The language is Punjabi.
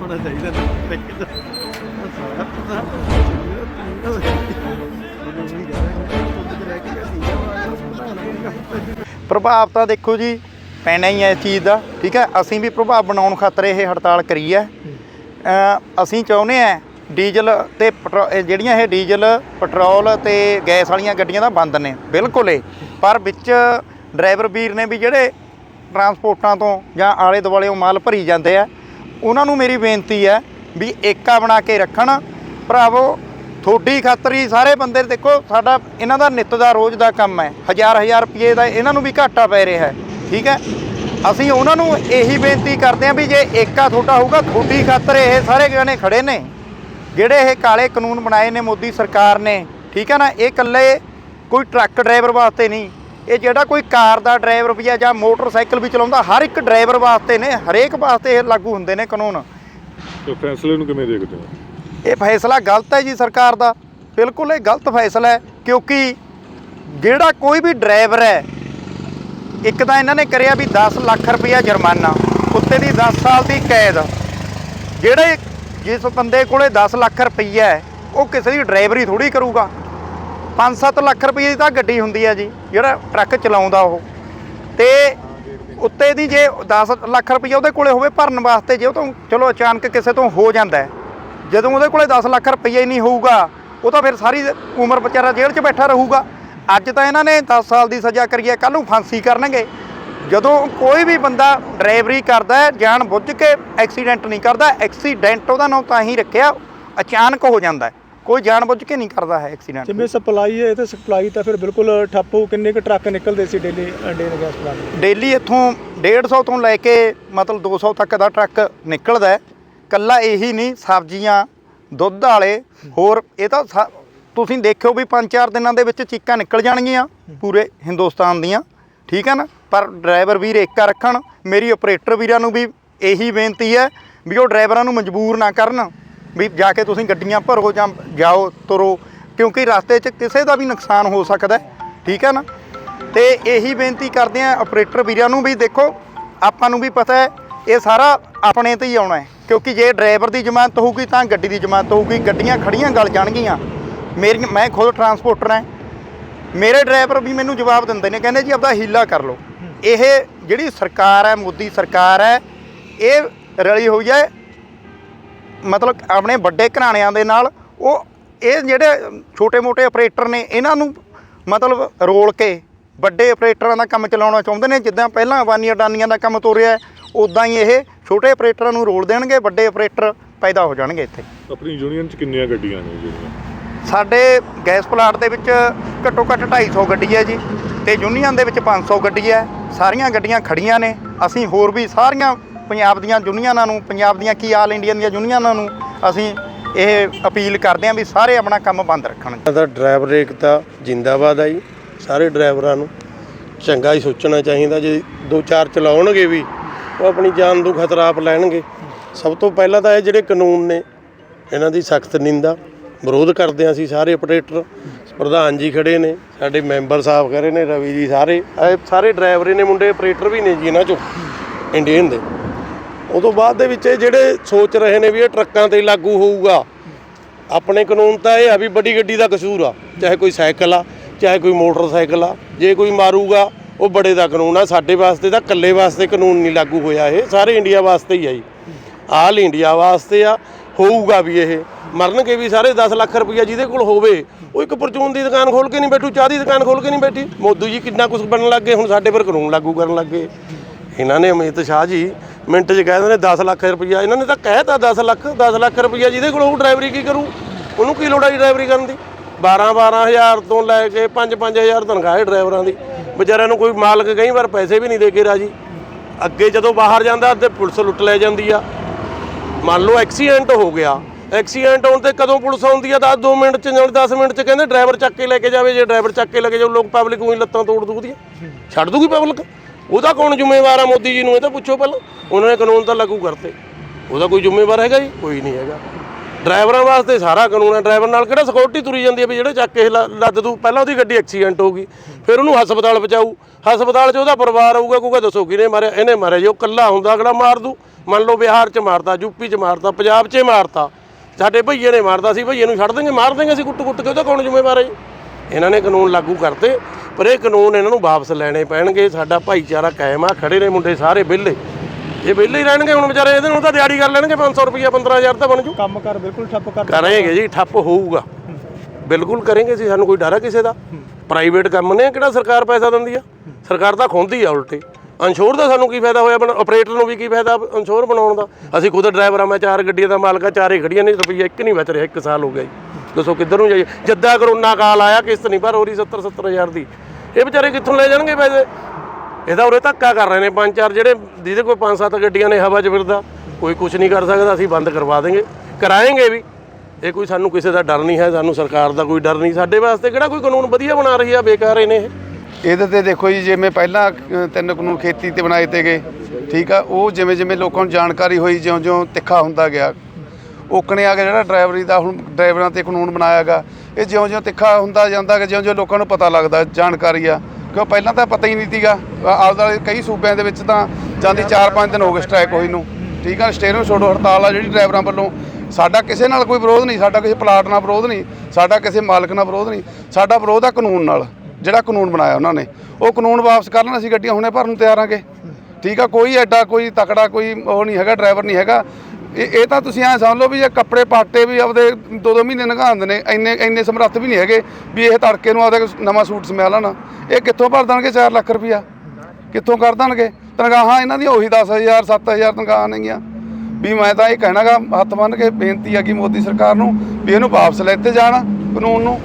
ਹੋਣਾ ਚਾਹੀਦਾ ਨਾ। ਸਾਰਾ ਪਤਾ ਪ੍ਰਭਾਵ ਤਾਂ ਦੇਖੋ ਜੀ, ਪੈਣਾ ਹੀ ਹੈ ਇਸ ਚੀਜ਼ ਦਾ, ਠੀਕ ਹੈ? ਅਸੀਂ ਵੀ ਪ੍ਰਭਾਵ ਬਣਾਉਣ ਖਾਤਰ ਇਹ ਹੜਤਾਲ ਕਰੀ ਹੈ। ਅਸੀਂ ਚਾਹੁੰਦੇ ਆ ਡੀਜ਼ਲ ਤੇ ਪੈਟਰੋ- ਜਿਹੜੀਆਂ ਇਹ ਡੀਜ਼ਲ, ਪੈਟਰੋਲ ਤੇ ਗੈਸ ਵਾਲੀਆਂ ਗੱਡੀਆਂ ਦਾ ਬੰਦ ਨੇ, ਬਿਲਕੁਲ ਹੀ ਪਰ ਵਿੱਚ ਡਰਾਈਵਰ ਵੀਰ ਨੇ ਵੀ ਜਿਹੜੇ ਟਰਾਂਸਪੋਰਟਾਂ ਤੋਂ ਜਾਂ ਆਲੇ ਦੁਆਲੇ ਮਾਲ ਭਰੀ ਜਾਂਦੇ ਆ ਉਹਨਾਂ ਨੂੰ ਮੇਰੀ ਬੇਨਤੀ ਹੈ ਵੀ ਏਕਾ ਬਣਾ ਕੇ ਰੱਖਣ। ਭਰਾਵੋ ਥੋੜੀ ਖਾਤਰ ਹੀ ਸਾਰੇ ਬੰਦੇ ਦੇਖੋ, ਸਾਡਾ ਇਹਨਾਂ ਦਾ ਨਿੱਤ ਦਾ ਰੋਜ਼ ਦਾ ਕੰਮ ਹੈ। ਹਜ਼ਾਰ ਹਜ਼ਾਰ ਰੁਪਏ ਦਾ ਇਹਨਾਂ ਨੂੰ ਵੀ ਘਾਟਾ ਪੈ ਰਿਹਾ ਹੈ, ਠੀਕ ਹੈ? ਅਸੀਂ ਉਹਨਾਂ ਨੂੰ ਇਹੀ ਬੇਨਤੀ ਕਰਦੇ ਹਾਂ ਵੀ ਜੇ ਏਕਾ ਤੁਹਾਡਾ ਹੋਊਗਾ ਥੋੜੀ ਖਾਤਰ ਇਹ ਸਾਰੇ ਜਣੇ ਖੜੇ ਨੇ। ਜਿਹੜੇ ਇਹ ਕਾਲੇ ਕਾਨੂੰਨ ਬਣਾਏ ਨੇ ਮੋਦੀ ਸਰਕਾਰ ਨੇ, ਠੀਕ ਹੈ ਨਾ? ਇਹ ਇਕੱਲੇ ਕੋਈ ਟਰੱਕ ਡਰਾਈਵਰ ਵਾਸਤੇ ਨਹੀਂ। ਇਹ ਜਿਹੜਾ ਕੋਈ ਕਾਰ ਦਾ ਡਰਾਈਵਰ ਵੀ ਹੈ ਜਾਂ ਮੋਟਰਸਾਈਕਲ ਵੀ ਚਲਾਉਂਦਾ ਹਰ ਇੱਕ ਡਰਾਈਵਰ ਵਾਸਤੇ ਨੇ ਹਰੇਕ ਵਾਸਤੇ ਇਹ ਲਾਗੂ ਹੁੰਦੇ ਨੇ ਕਾਨੂੰਨ। ਤੇ ਫੈਸਲੇ ਨੂੰ ਕਿਵੇਂ ਦੇਖਦੇ ਹੋ? ਇਹ ਫੈਸਲਾ ਗਲਤ ਹੈ ਜੀ ਸਰਕਾਰ ਦਾ। ਬਿਲਕੁਲ ਇਹ ਗਲਤ ਫੈਸਲਾ ਹੈ ਕਿਉਂਕਿ ਜਿਹੜਾ ਕੋਈ ਵੀ ਡਰਾਈਵਰ ਹੈ ਇੱਕ ਤਾਂ ਇਹਨਾਂ ਨੇ ਕਰਿਆ ਵੀ 10 ਲੱਖ ਰੁਪਇਆ ਜੁਰਮਾਨਾ ਉੱਤੇ ਦੀ 10 ਸਾਲ ਦੀ ਕੈਦ। ਜਿਹੜੇ ਜਿਸ ਬੰਦੇ ਕੋਲੇ 10 ਲੱਖ ਰੁਪਈਆ ਹੈ ਉਹ ਕਿਸੇ ਦੀ ਡਰਾਈਵਰੀ ਥੋੜੀ ਕਰੂਗਾ। 5-7 ਲੱਖ ਰੁਪਏ ਦੀ ਤਾਂ ਗੱਡੀ ਹੁੰਦੀ ਹੈ ਜੀ, ਜਿਹੜਾ ਟਰੱਕ ਚਲਾਉਂਦਾ ਉਹ। ਤੇ ਉੱਤੇ ਦੀ ਜੇ 10 ਲੱਖ ਰੁਪਏ ਉਹਦੇ ਕੋਲੇ ਹੋਵੇ ਭਰਨ ਵਾਸਤੇ, ਜੇ ਉਹ ਤੋਂ ਚਲੋ ਅਚਾਨਕ ਕਿਸੇ ਤੋਂ ਹੋ ਜਾਂਦਾ ਜਦੋਂ ਉਹਦੇ ਕੋਲੇ 10 ਲੱਖ ਰੁਪਏ ਨਹੀਂ ਹੋਊਗਾ, ਉਹ ਤਾਂ ਫਿਰ ਸਾਰੀ ਉਮਰ ਵਿਚਾਰਾ ਜੇਲ੍ਹ 'ਚ ਬੈਠਾ ਰਹੂਗਾ। ਅੱਜ ਤਾਂ ਇਹਨਾਂ ਨੇ 10 ਸਾਲ ਦੀ ਸਜ਼ਾ ਕਰੀ ਹੈ ਕੱਲ ਨੂੰ ਫਾਂਸੀ ਕਰਨਗੇ। ਜਦੋਂ ਕੋਈ ਵੀ ਬੰਦਾ ਡਰਾਈਵਰੀ ਕਰਦਾ ਹੈ, ਜਾਣ ਬੁੱਝ ਕੇ ਐਕਸੀਡੈਂਟ ਨਹੀਂ ਕਰਦਾ, ਐਕਸੀਡੈਂਟ ਉਹਦਾ ਨਾਮ ਤਾਂ ਹੀ ਰੱਖਿਆ, ਅਚਾਨਕ ਹੋ ਜਾਂਦਾ ਕੋਈ ਜਾਣ ਬੁੱਝ ਕੇ ਨਹੀਂ ਕਰਦਾ ਹੈ ਐਕਸੀਡੈਂਟ ਜਿਵੇਂ ਸਪਲਾਈ ਹੈ ਤੇ ਸਪਲਾਈ ਤਾਂ ਫਿਰ ਬਿਲਕੁਲ ਠੱਪ ਹੋ ਕਿੰਨੇ ਕੁ ਟਰੱਕ ਨਿਕਲਦੇ ਸੀ daily Indian gas plant daily ਇੱਥੋਂ 150 ਤੋਂ ਲੈ ਕੇ ਮਤਲਬ 200 ਤੱਕ ਦਾ ਟਰੱਕ ਨਿਕਲਦਾ ਹੈ। ਕੱਲਾ ਇਹੀ ਨਹੀਂ ਸਬਜ਼ੀਆਂ ਦੁੱਧ ਵਾਲੇ ਹੋਰ ਇਹ ਤਾਂ ਤੁਸੀਂ ਦੇਖਿਓ ਵੀ 5-4 ਦਿਨਾਂ ਦੇ ਵਿੱਚ ਚੀਕਾਂ ਨਿਕਲ ਜਾਣਗੀਆਂ ਪੂਰੇ ਹਿੰਦੁਸਤਾਨ ਦੀਆਂ ਠੀਕ ਹੈ ਨਾ? ਪਰ ਡਰਾਈਵਰ ਵੀਰ ਏਕਾ ਰੱਖਣ ਮੇਰੀ ਆਪਰੇਟਰ ਵੀਰਾਂ ਨੂੰ ਵੀ ਇਹੀ ਬੇਨਤੀ ਹੈ ਵੀ ਉਹ ਡਰਾਈਵਰਾਂ ਨੂੰ ਮਜਬੂਰ ਨਾ ਕਰਨ। ਵੀ ਜਾ ਕੇ ਤੁਸੀਂ ਗੱਡੀਆਂ ਭਰੋ ਜਾਂ ਜਾਓ, ਤੁਰੋ, ਕਿਉਂਕਿ ਰਸਤੇ 'ਚ ਕਿਸੇ ਦਾ ਵੀ ਨੁਕਸਾਨ ਹੋ ਸਕਦਾ ਠੀਕ ਹੈ ਨਾ? ਤੇ ਇਹੀ ਬੇਨਤੀ ਕਰਦੇ ਆ ਆਪਰੇਟਰ ਵੀਰਾਂ ਨੂੰ ਵੀ ਦੇਖੋ, ਆਪਾਂ ਨੂੰ ਵੀ ਪਤਾ ਹੈ, ਇਹ ਸਾਰਾ ਆਪਣੇ ਤੇ ਹੀ ਆਉਣਾ ਹੈ, ਕਿਉਂਕਿ ਜੇ ਡਰਾਈਵਰ ਦੀ ਜ਼ਮਾਨਤ ਹੋਊਗੀ ਤਾਂ ਗੱਡੀ ਦੀ ਜ਼ਮਾਨਤ ਹੋਊਗੀ, ਗੱਡੀਆਂ ਖੜੀਆਂ ਗਲ ਜਾਣਗੀਆਂ। ਮੇਰੀ, ਮੈਂ ਖੁਦ ਟਰਾਂਸਪੋਰਟਰ ਹਾਂ, ਮੇਰੇ ਡਰਾਈਵਰ ਵੀ ਮੈਨੂੰ ਜਵਾਬ ਦਿੰਦੇ ਨੇ, ਕਹਿੰਦੇ ਜੀ ਆਪਦਾ ਹੀਲਾ ਕਰ ਲਓ। ਇਹ ਜਿਹੜੀ ਸਰਕਾਰ ਹੈ, ਮੋਦੀ ਸਰਕਾਰ ਹੈ, ਇਹ ਰਲੀ ਹੋਈ ਹੈ ਮਤਲਬ ਆਪਣੇ ਵੱਡੇ ਘਰਾਣਿਆਂ ਦੇ ਨਾਲ ਉਹ ਇਹ ਜਿਹੜੇ ਛੋਟੇ-ਮੋਟੇ ਆਪਰੇਟਰ ਨੇ ਇਹਨਾਂ ਨੂੰ ਮਤਲਬ ਰੋਲ ਕੇ ਵੱਡੇ ਆਪਰੇਟਰਾਂ ਦਾ ਕੰਮ ਚਲਾਉਣਾ ਚਾਹੁੰਦੇ ਨੇ ਜਿੱਦਾਂ ਪਹਿਲਾਂ ਅਬਾਨੀ ਅਡਾਨੀਆਂ ਦਾ ਕੰਮ ਤੋਰਿਆ ਉਦਾਂ ਹੀ ਇਹ ਛੋਟੇ ਆਪਰੇਟਰਾਂ ਨੂੰ ਰੋਲ ਦੇਣਗੇ ਵੱਡੇ ਆਪਰੇਟਰ ਪੈਦਾ ਹੋ ਜਾਣਗੇ ਇੱਥੇ। ਆਪਣੀ ਯੂਨੀਅਨ ਚ ਕਿੰਨੀਆਂ ਗੱਡੀਆਂ ਨੇ ਜਿਹੜੀਆਂ? ਸਾਡੇ ਗੈਸ ਪਲਾਂਟ ਦੇ ਵਿੱਚ ਘੱਟੋ ਘੱਟ 250 ਗੱਡੀ ਹੈ ਜੀ ਤੇ ਯੂਨੀਅਨ ਦੇ ਵਿੱਚ 500 ਗੱਡੀ ਹੈ ਸਾਰੀਆਂ ਗੱਡੀਆਂ ਖੜੀਆਂ ਨੇ ਅਸੀਂ ਹੋਰ ਵੀ ਸਾਰੀਆਂ ਪੰਜਾਬ ਦੀਆਂ ਯੂਨੀਅਨਾਂ ਨੂੰ, ਪੰਜਾਬ ਦੀਆਂ ਕੀ ਆਲ ਇੰਡੀਆ ਦੀਆਂ ਯੂਨੀਅਨਾਂ ਨੂੰ ਅਸੀਂ ਇਹ ਅਪੀਲ ਕਰਦੇ ਹਾਂ ਵੀ ਸਾਰੇ ਆਪਣਾ ਕੰਮ ਬੰਦ ਰੱਖਣ। ਦਾ ਡਰਾਈਵਰ ਏਕਤਾ ਜਿੰਦਾਬਾਦ ਆ ਜੀ, ਸਾਰੇ ਡਰਾਈਵਰਾਂ ਨੂੰ ਚੰਗਾ ਹੀ ਸੋਚਣਾ ਚਾਹੀਦਾ, ਜੇ ਦੋ ਚਾਰ ਚਲਾਉਣਗੇ ਵੀ, ਉਹ ਆਪਣੀ ਜਾਨ ਨੂੰ ਖਤਰਾ ਆਪ ਲੈਣਗੇ। ਸਭ ਤੋਂ ਪਹਿਲਾਂ ਤਾਂ ਇਹ ਜਿਹੜੇ ਕਾਨੂੰਨ ਨੇ, ਇਹਨਾਂ ਦੀ ਸਖਤ ਨਿੰਦਾ, ਵਿਰੋਧ ਕਰਦੇ ਹਾਂ ਅਸੀਂ ਸਾਰੇ ਆਪਰੇਟਰ। ਪ੍ਰਧਾਨ ਜੀ ਖੜੇ ਨੇ, ਸਾਡੇ ਮੈਂਬਰ ਸਾਹਿਬ ਖੜੇ ਨੇ, ਰਵੀ ਜੀ ਸਾਰੇ, ਇਹ ਸਾਰੇ ਡਰਾਈਵਰ ਨੇ, ਮੁੰਡੇ ਆਪਰੇਟਰ ਵੀ ਨੇ ਜੀ ਇਹਨਾਂ ਚੋਂ, ਇੰਡੀਅਨ ਦੇ। ਉਹ ਤੋਂ ਬਾਅਦ ਦੇ ਵਿੱਚ ਇਹ ਜਿਹੜੇ ਸੋਚ ਰਹੇ ਨੇ ਵੀ ਇਹ ਟਰੱਕਾਂ ਤੇ ਲਾਗੂ ਹੋਊਗਾ, ਆਪਣੇ ਕਾਨੂੰਨ ਤਾਂ ਇਹ ਆ ਵੀ ਵੱਡੀ ਗੱਡੀ ਦਾ ਕਸੂਰ ਆ, ਚਾਹੇ ਕੋਈ ਸਾਈਕਲ ਆ, ਚਾਹੇ ਕੋਈ ਮੋਟਰਸਾਈਕਲ ਆ, ਜੇ ਕੋਈ ਮਾਰੂਗਾ, ਉਹ ਬੜੇ ਦਾ ਕਾਨੂੰਨ ਆ, ਸਾਡੇ ਵਾਸਤੇ ਤਾਂ ਇਕੱਲੇ ਵਾਸਤੇ ਕਾਨੂੰਨ ਨਹੀਂ ਲਾਗੂ ਹੋਇਆ ਇਹ, ਸਾਰੇ ਇੰਡੀਆ ਵਾਸਤੇ ਹੀ ਆ ਜੀ। ਆਲ ਇੰਡੀਆ ਵਾਸਤੇ ਆ, ਹੋਊਗਾ ਵੀ ਇਹ, ਮਰਨਗੇ ਵੀ ਸਾਰੇ 10 ਲੱਖ ਰੁਪਈਆ ਜਿਹਦੇ ਕੋਲ ਹੋਵੇ, ਉਹ ਇੱਕ ਪਰਚੂਨ ਦੀ ਦੁਕਾਨ ਖੋਲ ਕੇ ਨਹੀਂ ਬੈਠੂ, ਚਾਹ ਦੀ ਦੁਕਾਨ ਖੋਲ ਕੇ ਨਹੀਂ ਬੈਠੀ। ਮੋਦੀ ਜੀ ਕਿੰਨਾ ਕੁਝ ਬਣਨ ਲੱਗੇ ਹੁਣ ਸਾਡੇ ਪਰ ਕਾਨੂੰਨ ਲਾਗੂ ਕਰਨ ਲੱਗੇ ਇਹਨਾਂ ਨੇ ਅਮਿਤ ਸ਼ਾਹ ਜੀ ਮਿੰਟ 'ਚ ਕਹਿ ਦਿੰਦੇ 10 ਲੱਖ ਰੁਪਈਆ। ਇਹਨਾਂ ਨੇ ਤਾਂ ਕਹਿਤਾ 10 ਲੱਖ 10 ਲੱਖ ਰੁਪਈਆ ਜਿਹਦੇ ਕੋਲ ਉਹ ਡਰਾਈਵਰੀ ਕੀ ਕਰੂ? ਉਹਨੂੰ ਕੀ ਲੋੜ ਆ ਜੀ ਡਰਾਈਵਰੀ ਕਰਨ ਦੀ? 12 12000 ਤੋਂ ਲੈ ਕੇ 5 5000 ਤਨਖਾਹ ਹੈ ਡਰਾਈਵਰਾਂ ਦੀ। ਵਿਚਾਰਿਆਂ ਨੂੰ ਕੋਈ ਮਾਲਕ ਕਈ ਵਾਰ ਪੈਸੇ ਵੀ ਨਹੀਂ ਦੇ ਕੇ ਰਾਜੀ। ਅੱਗੇ ਜਦੋਂ ਬਾਹਰ ਜਾਂਦਾ ਤੇ ਪੁਲਿਸ ਲੁੱਟ ਲੈ ਜਾਂਦੀ ਆ। ਮੰਨ ਲਓ ਐਕਸੀਡੈਂਟ ਹੋ ਗਿਆ। ਐਕਸੀਡੈਂਟ ਹੋਣ ਤੇ ਕਦੋਂ ਪੁਲਿਸ ਆਉਂਦੀ ਆ? 10 2 ਮਿੰਟ ਚ ਜਾਂ 10 ਮਿੰਟ ਚ ਕਹਿੰਦੇ ਡਰਾਈਵਰ ਚੱਕ ਕੇ ਲੈ ਕੇ ਜਾਵੇ। ਜੇ ਡਰਾਈਵਰ ਚੱਕ ਕੇ ਲੈ ਕੇ ਜਾਓ ਲੋਕ ਪਬਲਿਕ ਉਹੀ ਲੱਤਾਂ ਤੋੜ ਦੂਗੀ ਛੱਡ ਦੂਗੀ ਪਬਲਿਕ ਉਹਦਾ ਕੌਣ ਜ਼ਿੰਮੇਵਾਰ ਆ ਮੋਦੀ ਜੀ ਨੂੰ? ਇਹ ਤਾਂ ਪੁੱਛੋ ਪਹਿਲਾਂ। ਉਹਨਾਂ ਨੇ ਕਾਨੂੰਨ ਤਾਂ ਲਾਗੂ ਕਰਤੇ। ਉਹਦਾ ਕੋਈ ਜ਼ਿੰਮੇਵਾਰ ਹੈਗਾ ਜੀ? ਕੋਈ ਨਹੀਂ ਹੈਗਾ। ਡਰਾਈਵਰਾਂ ਵਾਸਤੇ ਸਾਰਾ ਕਾਨੂੰਨ ਹੈ। ਡਰਾਈਵਰ ਨਾਲ ਕਿਹੜਾ ਸਿਕਿਉਰਿਟੀ ਤੁਰੀ ਜਾਂਦੀ ਹੈ ਵੀ ਜਿਹੜੇ ਚੱਕ ਕੇ ਲੱਦ ਦੂ? ਪਹਿਲਾਂ ਉਹਦੀ ਗੱਡੀ ਐਕਸੀਡੈਂਟ ਹੋ ਗਈ। ਫਿਰ ਉਹਨੂੰ ਹਸਪਤਾਲ ਪਹੁੰਚਾਊ। ਹਸਪਤਾਲ 'ਚ ਉਹਦਾ ਪਰਿਵਾਰ ਆਊਗਾ, ਕਹੂਗਾ, ਦੱਸੋ ਕਿਹਨੇ ਮਾਰਿਆ? ਇਹਨੇ ਮਾਰਿਆ ਜੋ। ਕੱਲਾ ਹੁੰਦਾ, ਅਗਲਾ ਮਾਰ ਦੂ। ਮੰਨ ਲਓ ਬਿਹਾਰ 'ਚ ਮਾਰਤਾ ਯੂਪੀ 'ਚ ਮਾਰਤਾ, ਪੰਜਾਬ 'ਚ ਮਾਰਤਾ। ਸਾਡੇ ਭਈਏ ਨੇ ਮਾਰਦਾ ਸੀ, ਭਈਏ ਨੂੰ ਛੱਡ ਦੇਂਗੇ ਮਾਰ ਦੇਂਗੇ ਅਸੀਂ ਕੁੱਟ ਕੁੱਟ ਕੇ। ਉਹਦਾ ਕੌਣ ਜ਼ਿੰਮੇਵਾਰ ਹੈ ਜੀ? ਇਹਨਾਂ ਨੇ ਕਾਨੂੰਨ ਲਾਗੂ ਕਰਤੇ। ਪਰ ਇਹ ਕਾਨੂੰਨ ਇਹਨਾਂ ਨੂੰ ਵਾਪਸ ਲੈਣੇ ਪੈਣਗੇ ਸਾਡਾ ਭਾਈਚਾਰਾ ਕਾਇਮ ਆ ਖੜੇ ਨੇ ਮੁੰਡੇ ਸਾਰੇ ਵਿਹਲੇ। ਇਹ ਵਿਹਲੇ ਹੀ ਰਹਿਣਗੇ ਹੁਣ ਵਿਚਾਰੇ ਇਹਦੇ ਨੂੰ ਤਾਂ ਦਿਹਾੜੀ ਕਰ ਲੈਣਗੇ 500 ਰੁਪਈਆ 15000 ਤਾਂ ਬਣ ਜੂ। ਕੰਮ ਕਰ ਬਿਲਕੁਲ ਠੱਪ ਕਰ ਕਰਾਂਗੇ ਜੀ ਠੱਪ ਹੋਊਗਾ। ਬਿਲਕੁਲ ਕਰਾਂਗੇ ਜੀ ਸਾਨੂੰ ਕੋਈ ਡਰ ਆ ਕਿਸੇ ਦਾ। ਪ੍ਰਾਈਵੇਟ ਕੰਮ ਨੇ ਕਿਹੜਾ ਸਰਕਾਰ ਪੈਸਾ ਦਿੰਦੀ ਆ? ਸਰਕਾਰ ਤਾਂ ਖੁੰਦੀ ਆ ਉਲਟੇ। ਅੰਸ਼ੋਰ ਦਾ ਸਾਨੂੰ ਕੀ ਫਾਇਦਾ ਹੋਇਆ ਆਪਰੇਟਰ ਨੂੰ ਵੀ ਕੀ ਫਾਇਦਾ ਅੰਸ਼ੋਰ ਬਣਾਉਣ ਦਾ? ਅਸੀਂ ਖੁਦ ਡਰਾਈਵਰ ਆ ਮੈਂ ਚਾਰ ਗੱਡੀਆਂ ਦਾ ਮਾਲਕ ਆ ਚਾਰੇ ਖੜੀਆਂ ਨੇ ਰੁਪਈਆ ਇੱਕ ਨਹੀਂ ਬਚ ਰਿਹਾ ਇੱਕ ਸਾਲ ਹੋ ਗਿਆ ਜੀ। ਦੱਸੋ ਕਿੱਧਰ ਨੂੰ ਜਾਈਏ? ਜਿੱਦਾਂ ਕਰੋਨਾ ਕਾਲ ਆਇਆ ਕਿਸ਼ਤ ਨਹੀਂ ਭਰ ਹੋ ਰਹੀ 70 70000 ਦੀ। ਇਹ ਵਿਚਾਰੇ ਕਿੱਥੋਂ ਲੈ ਜਾਣਗੇ ਪੈਸੇ? ਇਹਦਾ ਉਰੇ ਧੱਕਾ ਕਰ ਰਹੇ ਨੇ ਪੰਜ ਚਾਰ ਜਿਹੜੇ ਜਿਹਦੇ ਕੋਈ ਪੰਜ ਸੱਤ ਗੱਡੀਆਂ ਨੇ ਹਵਾ 'ਚ ਫਿਰਦਾ, ਕੋਈ ਕੁਝ ਨਹੀਂ ਕਰ ਸਕਦਾ, ਅਸੀਂ ਬੰਦ ਕਰਵਾ ਦੇਂਗੇ। ਕਰਾਏਂਗੇ ਵੀ। ਇਹ ਕੋਈ ਸਾਨੂੰ ਕਿਸੇ ਦਾ ਡਰ ਨਹੀਂ ਹੈ, ਸਾਨੂੰ ਸਰਕਾਰ ਦਾ ਕੋਈ ਡਰ ਨਹੀਂ। ਸਾਡੇ ਵਾਸਤੇ ਕਿਹੜਾ ਕੋਈ ਕਾਨੂੰਨ ਵਧੀਆ ਬਣਾ ਰਹੀ ਆ, ਬੇਕਾਰ ਨੇ ਇਹ? ਇਹਦੇ ਤੇ ਦੇਖੋ ਜੀ ਜਿਵੇਂ ਪਹਿਲਾਂ ਤਿੰਨ ਕਾਨੂੰਨ ਖੇਤੀ ਤੇ ਬਣਾਏ ਤੇ ਗਏ, ਠੀਕ ਆ, ਉਹ ਜਿਵੇਂ ਜਿਵੇਂ ਲੋਕਾਂ ਨੂੰ ਜਾਣਕਾਰੀ ਹੋਈ, ਜਿਉਂ-ਜਿਉਂ ਤਿੱਖਾ ਹੁੰਦਾ ਗਿਆ ਓਕਣੇ ਆ ਗਿਆ ਜਿਹੜਾ ਡਰਾਈਵਰੀ ਦਾ ਹੁਣ ਡਰਾਈਵਰਾਂ ਤੇ ਕਾਨੂੰਨ ਬਣਾਇਆਗਾ, ਇਹ ਜਿਉਂ-ਜਿਉਂ ਤਿੱਖਾ ਹੁੰਦਾ ਜਾਂਦਾ ਕਿ ਜਿਉਂ-ਜਿਉਂ ਲੋਕਾਂ ਨੂੰ ਪਤਾ ਲੱਗਦਾ, ਜਾਣਕਾਰੀ ਆ। ਕਿਉਂ ਪਹਿਲਾਂ ਤਾਂ ਪਤਾ ਹੀ ਨਹੀਂ ਸੀਗਾ। ਆਪਦਾ ਕਈ ਸੂਬਿਆਂ ਦੇ ਵਿੱਚ ਤਾਂ ਜਾਂਦੀ 4-5 ਦਿਨ ਹੋ ਗਏ ਸਟ੍ਰਾਈਕ ਹੋਈ ਨੂੰ। ਠੀਕ ਆ ਸਟੇਰਿੰਗ ਛੋੜੋ, ਹੜਤਾਲ ਆ ਜਿਹੜੀ ਡਰਾਈਵਰਾਂ ਵੱਲੋਂ। ਸਾਡਾ ਕਿਸੇ ਨਾਲ ਕੋਈ ਵਿਰੋਧ ਨਹੀਂ, ਸਾਡਾ ਕਿਸੇ ਪਲਾਟ ਨਾਲ ਵਿਰੋਧ ਨਹੀਂ, ਸਾਡਾ ਕਿਸੇ ਮਾਲਕ ਨਾਲ ਵਿਰੋਧ ਨਹੀਂ। ਸਾਡਾ ਵਿਰੋਧ ਆ ਕਾਨੂੰਨ ਨਾਲ, ਜਿਹੜਾ ਕਾਨੂੰਨ ਬਣਾਇਆ ਉਹਨਾਂ ਨੇ। ਉਹ ਕਾਨੂੰਨ ਵਾਪਸ ਕਰ ਅਸੀਂ ਗੱਡੀਆਂ ਹੁਣੇ ਭਰਨ ਨੂੰ ਤਿਆਰ ਆਂਗੇ ਠੀਕ ਆ, ਕੋਈ ਐਡਾ ਕੋਈ ਤਕੜਾ ਕੋਈ ਉਹ ਨਹੀਂ ਹੈਗਾ, ਡਰਾਈਵਰ ਨਹੀਂ ਹੈਗਾ। ਇਹ ਇਹ ਤਾਂ ਤੁਸੀਂ ਐ ਸਮਝ ਲਓ ਵੀ ਇਹ ਕੱਪੜੇ ਪਾਟੇ ਵੀ ਆਪਦੇ ਦੋ ਦੋ ਮਹੀਨੇ ਲੰਘਾਉਂਦੇ ਨੇ, ਇੰਨੇ ਇੰਨੇ ਸਮਰੱਥ ਵੀ ਨਹੀਂ ਹੈਗੇ ਵੀ ਇਹ ਤੜਕੇ ਨੂੰ ਆਪਦੇ ਨਵਾਂ ਸੂਟ ਸਮਿਆ ਲੈਣ ਇਹ ਕਿੱਥੋਂ ਭਰ ਦੇਣਗੇ 4 ਲੱਖ ਰੁਪਇਆ? ਕਿੱਥੋਂ ਕਰ ਦੇਣਗੇ? ਤਨਖਾਹਾਂ ਇਹਨਾਂ ਦੀਆਂ ਉਹੀ 10000 7000 ਤਨਖਾਹਾਂ ਨੇਗੀਆਂ ਵੀ ਮੈਂ ਤਾਂ ਇਹ ਕਹਿਣਾਗਾ, ਹੱਥ ਬੰਨ੍ਹ ਕੇ ਬੇਨਤੀ ਆ ਕਿ ਮੋਦੀ ਸਰਕਾਰ ਨੂੰ ਵੀ ਇਹਨੂੰ ਵਾਪਸ ਲੈਤੇ ਜਾਣ ਕਾਨੂੰਨ ਨੂੰ।